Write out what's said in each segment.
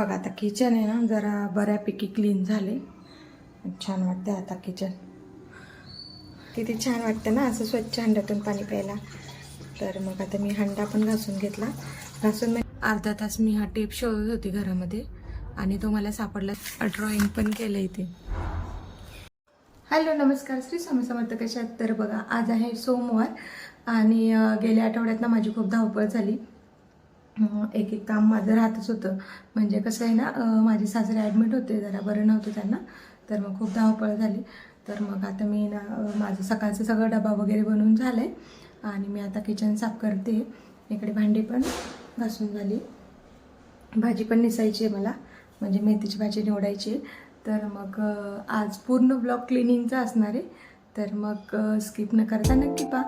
बघा आता किचन आहे ना जरा बऱ्यापैकी क्लीन झाले. छान वाटते आता किचन किती छान वाटतं ना असं स्वच्छ हंड्यातून पाणी प्यायला. तर मग आता मी हंडा पण घासून घेतला. घासून मी अर्धा तास मी हा टेप शोधत होती घरामध्ये आणि तो मला सापडला. ड्रॉइंग पण केलं इथे. हॅलो नमस्कार. श्री स्वामी समर्थ कशात तर बघा आज आहे सोमवार आणि गेल्या आठवड्यात ना माझी खूप धावपळ झाली. एक एक काम माझं राहतच होतं. म्हणजे कसं आहे ना माझे सासरे ॲडमिट होते जरा बरं नव्हतं त्यांना. तर मग खूप धावपळ झाली. तर मग आता मी ना माझं सकाळचं सगळं डबा वगैरे बनवून झालं आहे आणि मी आता किचन साफ करते. इकडे भांडी पण घासून झाली. भाजी पण निसायची आहे मला. म्हणजे मेथीची भाजी निवडायची आहे. तर मग आज पूर्ण ब्लॉक क्लिनिंगचा असणार आहे. तर मग स्किप न करता नक्की पा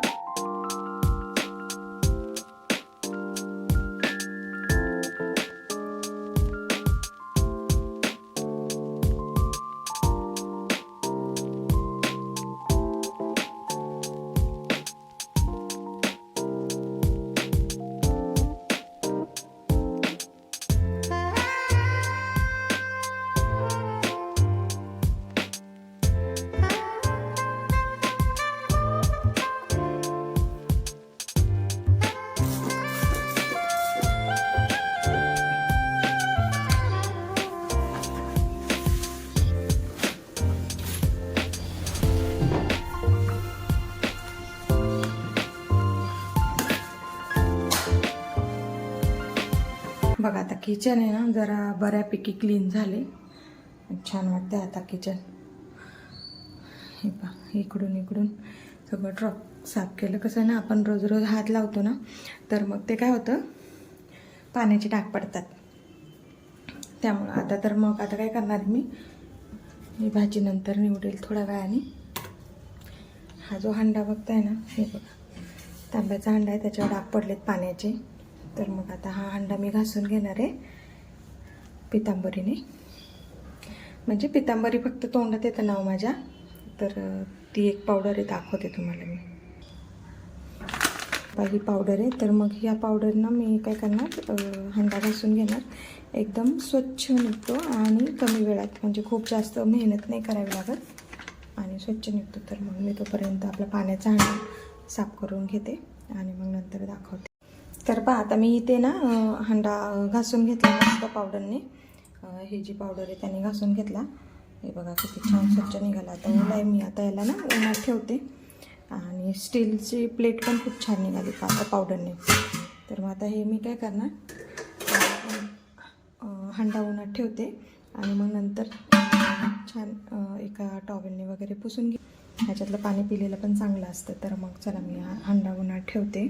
किचन आहे ना जरा बऱ्यापैकी क्लीन झाले. छान वाटते आता किचन हे पा इकडून इकडून सगळं ड्रॉप साफ केलं. कसं आहे ना आपण रोज रोज हात लावतो ना तर मग ते काय होतं? पाण्याचे डाग पडतात. त्यामुळं आता तर मग आता काय करणार मी? ही भाजी नंतर निवडेल थोड्या वेळाने. हा जो हंडा बघताय ना हे बघा. तांब्याचा हंडा आहे त्याच्यावर डाग पडलेत पाण्याचे. तर मग आता हा हंडा मी घासून घेणार आहे पितांबरीने. म्हणजे पितांबरी फक्त तोंडात येतं नाव माझ्या. तर ती एक पावडर आहे दाखवते तुम्हाला मी. ही पावडर आहे तर मग ह्या पावडरनं मी काय करणार हंडा घासून घेणार. एकदम स्वच्छ निघतो आणि कमी वेळात म्हणजे खूप जास्त मेहनत नाही करावी लागत. आणि स्वच्छ निघतो तर मग मी तोपर्यंत आपला पाण्याचा हंडा साफ करून घेते आणि मग नंतर दाखवते. तर पहा आता मी इथे ना हंडा घासून घेतला मस्त पावडरने हे ही जी पावडर आहे त्याने घासून घेतला. हे बघा किती छान स्वच्छ निघाला. आता ओला आहे मी आता याला ना उन्हात ठेवते. आणि स्टीलची प्लेट पण खूप छान निघाली आता पावडरने तर मग आता हे मी काय करणार? हंडा उन्हात ठेवते. आणि मग नंतर छान एका टॉवेलने वगैरे पुसून घे. ह्याच्यातलं पाणी पिलेलं पण चांगलं असतं. तर मग चला मी हंडा उन्हात ठेवते.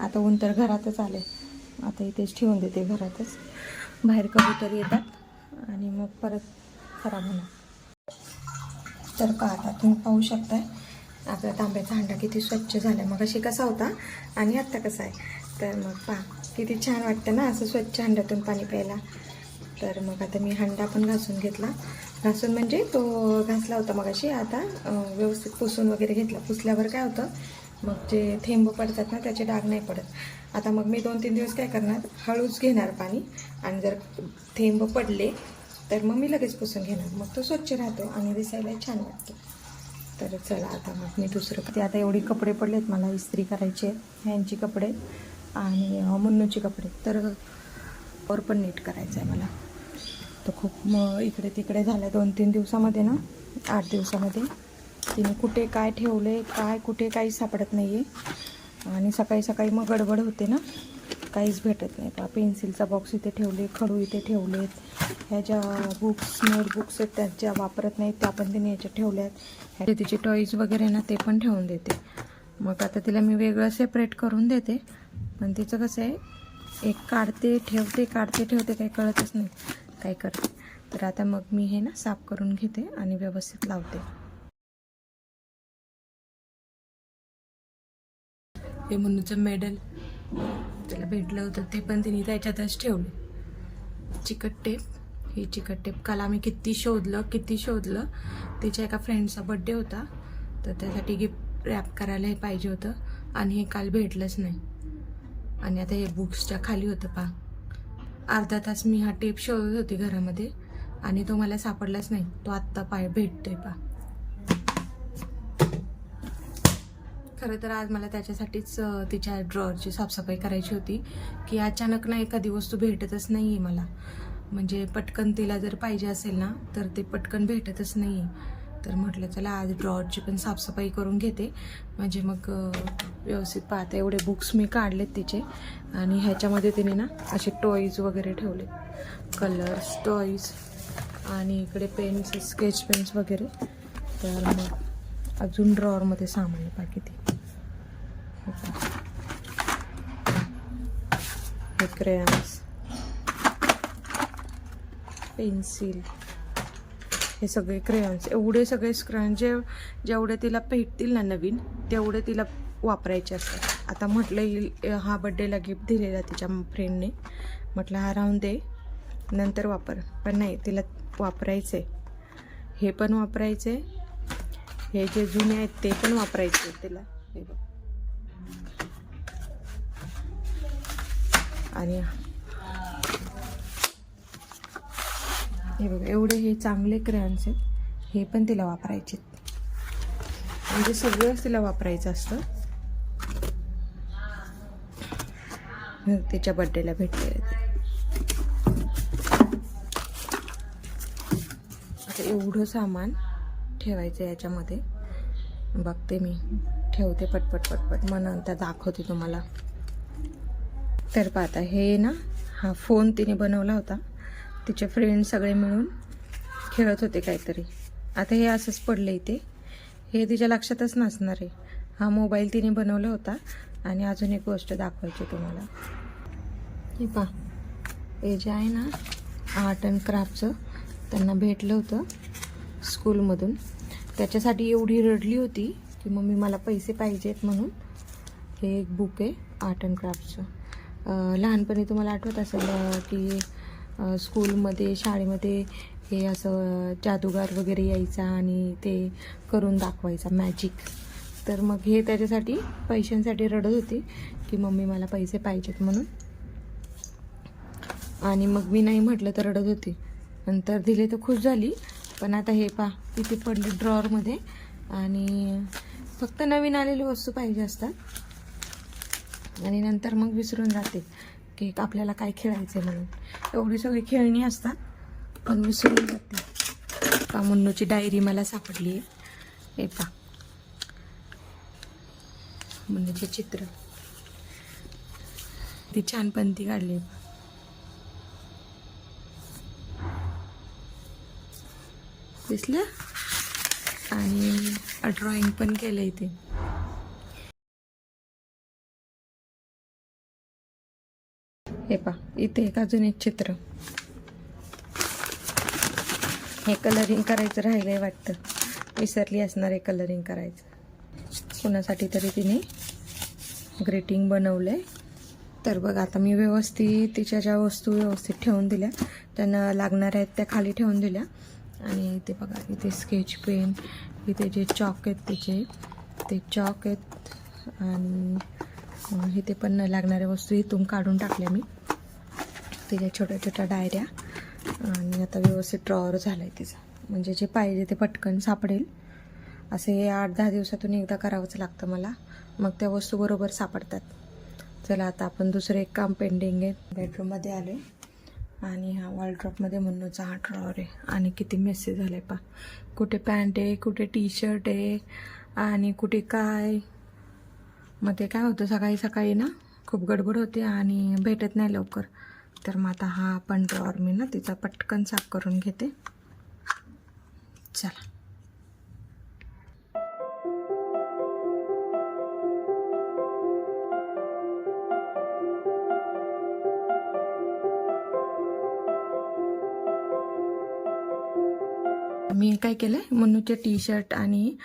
आता ऊन तर घरातच आले आता इथेच ठेवून देते घरातच. बाहेर कबूतर येतात आणि मग परत खराब होणार. तर पहा आता तुम्ही पाहू शकताय आपला तांब्याचा हंडा किती स्वच्छ झाला मग अशी कसा होता आणि आत्ता कसा आहे? तर मग पहा किती छान वाटतं ना असं स्वच्छ हंड्यातून पाणी प्यायला. तर मग आता मी हंडा पण घासून घेतला. घासून म्हणजे तो घासला होता मग अशी आता व्यवस्थित पुसून वगैरे घेतला. पुसल्यावर काय होतं मग जे थेंब पडतात ना त्याचे डाग नाही पडत. आता मग मी दोन तीन दिवस काय करणार? हळूच घेणार पाणी आणि जर थेंब पडले तर मग मी लगेच पुसून घेणार. मग तो स्वच्छ राहतो आणि दिसायला छान वाटतो. तर चला आता मग मी दुसरं ते आता एवढी कपडे पडलेत मला इस्त्री करायचे ह्यांची कपडे आणि मुन्नूचे कपडे. तर वर पण नीट करायचं आहे मला. तर खूप मग इकडे तिकडे झालं दोन तीन दिवसामध्ये ना आठ दिवसामध्ये. तिने कुठे काय ठेवले काय कुठे काहीच सापडत नाही आहे आणि सकाळी सकाळी मग गडबड होते ना काहीच भेटत नाही. पा पेन्सिलचा बॉक्स इथे ठेवले खडू इथे ठेवलेत. ह्या ज्या बुक्स नोटबुक्स आहेत त्या ज्या वापरत नाहीत त्या पण तिने याच्यात ठेवल्यात. ह्या तिचे टॉईज वगैरे ना ते पण ठेवून देते. मग आता तिला मी वेगळं सेपरेट करून देते. पण तिचं कसं आहे एक काढते ठेवते काढते ठेवते काही कळतच नाही. काय करते? तर आता मग मी हे ना साफ करून घेते आणि व्यवस्थित लावते. हे मुन्नूचं मेडल. त्याला भेटलं होतं ते पण तिने त्याच्यातच ठेवलं. चिकट टेप. ही चिकट टेप काल आम्ही किती शोधलं किती शोधलं. तिच्या एका फ्रेंडचा बड्डे होता. तर त्यासाठी गिफ्ट रॅप करायला हे पाहिजे होतं. आणि हे काल भेटलंच नाही. आणि आता हे बुक्सच्या खाली होतं पा अर्धा तास मी हा टेप शोधत होती घरामध्ये. आणि तो मला सापडलाच नाही. तो आत्ता पाय भेटतोय पा खरं तर आज मला त्याच्यासाठीच तिच्या ड्रॉवरची साफसफाई करायची होती की अचानक ना एखादी वस्तू भेटतच नाही आहे मला. म्हणजे पटकन तिला जर पाहिजे असेल ना तर ते पटकन भेटतच नाही आहे तर म्हटलं चला आज ड्रॉवरची पण साफसफाई करून घेते. म्हणजे मग व्यवस्थित पाहते एवढे बुक्स मी काढलेत तिचे. आणि ह्याच्यामध्ये तिने ना असे टॉईज वगैरे ठेवले कलर्स टॉईज आणि इकडे पेन्स स्केच पेन्स वगैरे. तर मग अजून ड्रॉवरमध्ये सामान आहे बाकी ती. क्रेयन्स पेन्सिल हे सगळे क्रेयॉन्स एवढे सगळे स्क्रेयॉन जे जेवढे तिला भेटतील ना नवीन तेवढे तिला वापरायचे असतात आता म्हटलं येईल हा बड्डेला गिफ्ट दिलेला तिच्या फ्रेंडने म्हटलं हा राहून दे नंतर वापर पण नाही तिला वापरायचं आहे हे पण वापरायचं आहे हे जे जुने आहेत ते पण वापरायचे तिला हे बघ आणि हे बघ एवढे हे चांगले क्रेयॉन्स आहेत. हे पण तिला वापरायचे म्हणजे सगळंच तिला वापरायचं असतं. त्याच्या तिच्या बड्डेला भेटले आता एवढं सामान ठेवायचं याच्यामध्ये. बघते मी. ठेवते पटपट पटपट. मग नंतर दाखवते तुम्हाला. तर पाहता हे ना हा फोन तिने बनवला होता. तिचे फ्रेंड सगळे मिळून खेळत होते काहीतरी. आता हे असंच पडलं इथे. हे तिच्या लक्षातच नसणार आहे. हा मोबाईल तिने बनवला होता. आणि अजून एक गोष्ट दाखवायची तुम्हाला. हे पा हे जे आहे ना आर्ट अँड क्राफ्टचं त्यांना भेटलं होतं स्कूलमधून त्याच्यासाठी एवढी रडली होती की मम्मी मला पैसे पाहिजेत म्हणून. हे एक बुक आहे आर्ट अँड क्राफ्टचं लहानपणी तुम्हाला आठवत असेल की स्कूलमध्ये शाळेमध्ये हे असं जादूगार वगैरे यायचा आणि ते करून दाखवायचा मॅजिक तर मग हे त्याच्यासाठी पैशांसाठी रडत होती की मम्मी मला पैसे पाहिजेत म्हणून. आणि मग मी नाही म्हटलं तर रडत होती. नंतर दिले तर खुश झाली. पण आता हे पा तिथे पडले ड्रॉवरमध्ये आणि फक्त नवीन आलेली वस्तू पाहिजे असतात. आणि नंतर मग विसरून जाते की आपल्याला काय खेळायचं आहे म्हणून. एवढी सगळी खेळणी असतात पण विसरून जाते. पा मुन्नूची डायरी मला सापडली आहे हे पा मुन्नूचे चित्र. ती छान पंथी काढली आहे. ऑफिसला आणि ड्रॉइंग पण केलं इथे. हे पा इथे एक अजून एक चित्र. हे कलरिंग करायचं राहिलंय वाटतं. विसरली असणार आहे कलरिंग करायचं. कुणासाठी तरी तिने ग्रीटिंग बनवलंय. तर बघ आता मी व्यवस्थित तिच्या ज्या वस्तू व्यवस्थित ठेवून दिल्या त्यांना लागणार आहेत त्या खाली ठेवून दिल्या. आणि इथे बघा इथे स्केच पेन इथे जे चॉक आहेत तिचे ते चॉक आहेत आणि इथे पण लागणाऱ्या वस्तू इथून काढून टाकल्या मी. तिच्या छोट्या छोट्या डायऱ्या आणि आता व्यवस्थित ड्रॉवर झालं आहे तिचं. म्हणजे जे पाहिजे ते पटकन सापडेल. असे हे आठ दहा दिवसातून एकदा करावंच लागतं मला. मग त्या वस्तू बरोबर सापडतात. चला आता आपण दुसरं एक काम पेंडिंग आहे. बेडरूममध्ये आलो आहे आणि हा वॉलड्रॉपमध्ये म्हणूनचा हा ड्रॉवर आहे. आणि किती मेसेज झाले पा कुठे पॅन्ट आहे कुठे टी शर्ट आहे आणि कुठे काय? मग ते काय होतं सकाळी सकाळी ना खूप गडबड होते आणि भेटत नाही लवकर. तर मग आता हा पण ड्रॉवर मी ना तिचा पटकन साफ करून घेते. चला. मी काय केलं आहे मन्नूचे टी शर्ट आणि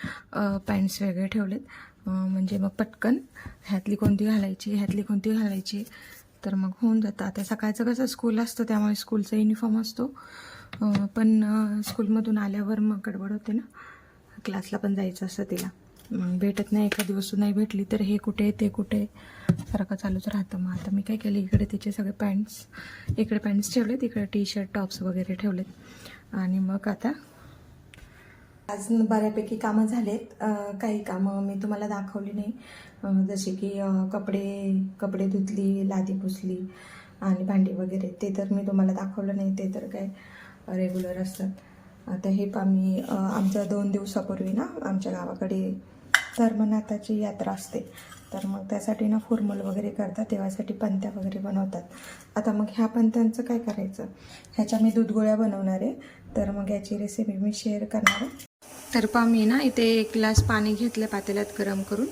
पॅन्ट्स वेगळे ठेवलेत. म्हणजे मग पटकन ह्यातली कोणती घालायची ह्यातली कोणती घालायची तर मग होऊन जातं. आता सकाळचं कसं स्कूल असतं त्यामुळे स्कूलचा युनिफॉर्म असतो. पण स्कूलमधून आल्यावर मग गडबड होते ना. क्लासला पण जायचं असतं तिला. मग भेटत नाही एखादी वस्तू नाही भेटली तर हे कुठे ते कुठे सारखं चालूच राहतं. मग आता मी काय केलं इकडे तिचे सगळे पॅन्ट्स इकडे पॅन्ट्स ठेवलेत इकडे टी शर्ट टॉप्स वगैरे ठेवलेत. आणि मग आता आज बऱ्यापैकी कामं झालेत. काही कामं मी तुम्हाला दाखवली नाही. जसे की कपडे कपडे धुतली लादी पुसली आणि भांडी वगैरे. ते तर मी तुम्हाला दाखवलं नाही. ते तर काय रेग्युलर असतात. आता हे आम्ही मी आमचं दोन दिवसापूर्वी ना आमच्या गावाकडे धर्मनाथाची यात्रा असते. तर मग त्यासाठी ना फॉर्मल वगैरे करतात. तेव्हासाठी पंत्या वगैरे बनवतात. आता मग ह्या पंत्यांचं काय करायचं? ह्याच्या मी दूधगोळ्या बनवणार आहे. तर मग याची रेसिपी मी शेअर करणार आहे. तर पहा मी ना इथे एक ग्लास पाणी घेतलं पातेल्यात गरम करून.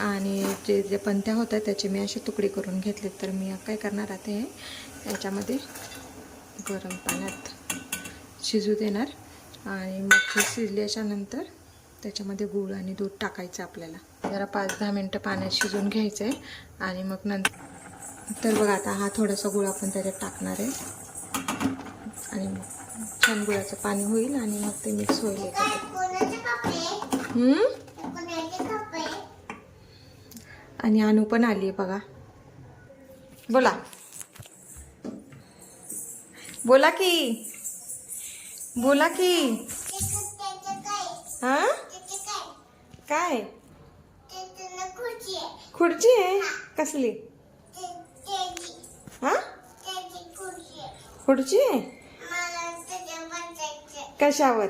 आणि जे जे पंत्या होत्या त्याचे मी असे तुकडे करून घेतले तर मी काय करणार आता हे? याच्यामध्ये गरम पाण्यात शिजू देणार. आणि मग हे शिजल्याच्या नंतर त्याच्यामध्ये गूळ आणि दूध टाकायचं आपल्याला. जरा पाच दहा मिनटं पाण्यात शिजून घ्यायचं आहे आणि मग नंतर तर बघा आता हा थोडासा गुळ आपण त्याच्यात टाकणार आहे. आणि मग छान गुळाचं पाणी होईल आणि मग ते मिक्स होईल आणि अनु पण आली आहे बघा. बोला. बोला की. बोला की. हा? काय? खुर्ची आहे. कसली? हा? खुर्ची आहे खुर्ची आहे मला त्याच्या बसायचं कशावर?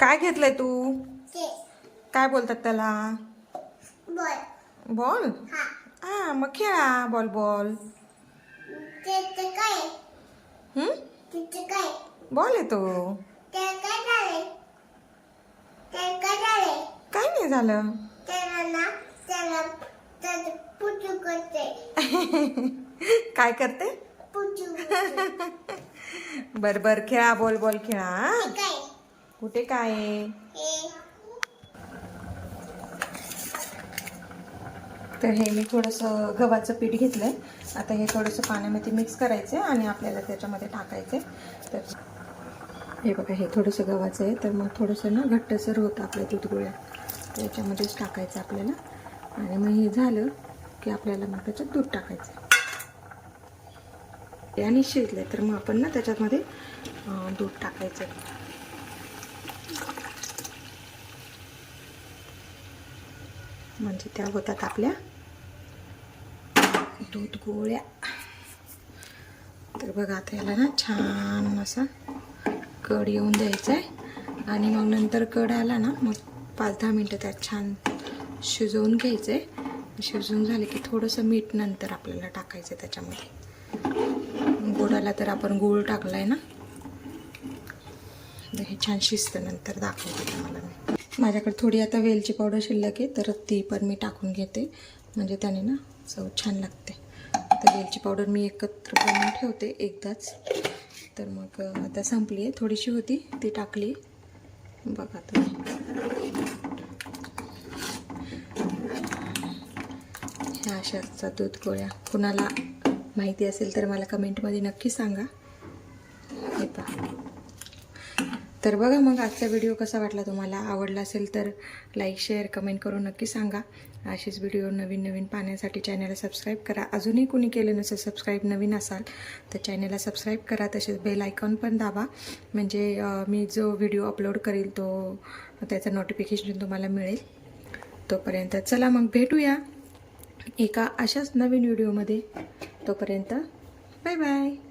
काय घेतलंय तू? काय बोलतात त्याला? बोल? बॉल हा मग खेळा बॉल बॉल. बॉल येतो ते. काय नाही झालं? काय करते? बर बर खेळा बोल बोल खेळा कुठे काय? आहे? तर हे मी थोडंसं गव्हाचं पीठ घेतलं आहे आता हे थोडंसं पाण्यामध्ये मिक्स करायचं आहे आणि आपल्याला त्याच्यामध्ये टाकायचं आहे तर हे बघा हे थोडंसं गव्हाचं आहे. तर मग थोडंसं ना घट्टसर होतं आपल्या दूध त्याच्यामध्येच तर याच्यामध्येच टाकायचं आपल्याला. आणि मग हे झालं की आपल्याला मग त्याच्यात दूध टाकायचं आणि शिजले. तर मग आपण ना त्याच्यामध्ये दूध टाकायचं. म्हणजे त्या होतात आपल्या दूध गोळ्या. तर बघा आता याला ना छान असा कड येऊन द्यायचा आहे आणि मग नंतर कड आला ना मग पाच दहा मिनटं त्यात छान शिजवून घ्यायचं आहे शिजवून झाले की थोडंसं मीठ नंतर आपल्याला टाकायचं आहे त्याच्यामध्ये. सोडायला तर आपण गूळ टाकला आहे ना हे छान शिजतं नंतर दाखवते तुम्हाला मी. माझ्याकडे थोडी आता वेलची पावडर शिल्लक आहे तर ती पण मी टाकून घेते. म्हणजे त्याने ना चव छान लागते. तर वेलची पावडर मी एकत्र बनवून ठेवते एकदाच. तर मग आता संपली आहे. थोडीशी होती ती टाकली. बघा तुम्ही. ह्या अशाचा दूध गोळ्या. कुणाला माहिती असेल तर मला कमेंटमध्ये नक्की सांगा. हे पहा. तर बघा मग आजचा व्हिडिओ कसा वाटला तुम्हाला? आवडला असेल तर लाईक शेअर कमेंट करून नक्की सांगा. असेच व्हिडिओ नवीन नवीन पाहण्यासाठी चॅनलला सबस्क्राईब करा. अजूनही कोणी केलं नसेल सबस्क्राईब नवीन असाल तर चॅनलला सबस्क्राईब करा. तसेच बेल आयकॉन पण दाबा. म्हणजे मी जो व्हिडिओ अपलोड करेल तो त्याचं नोटिफिकेशन तुम्हाला मिळेल. तोपर्यंत चला मग भेटूया. एका अशाच नवीन व्हिडिओमध्ये. तोपर्यंत बाय बाय.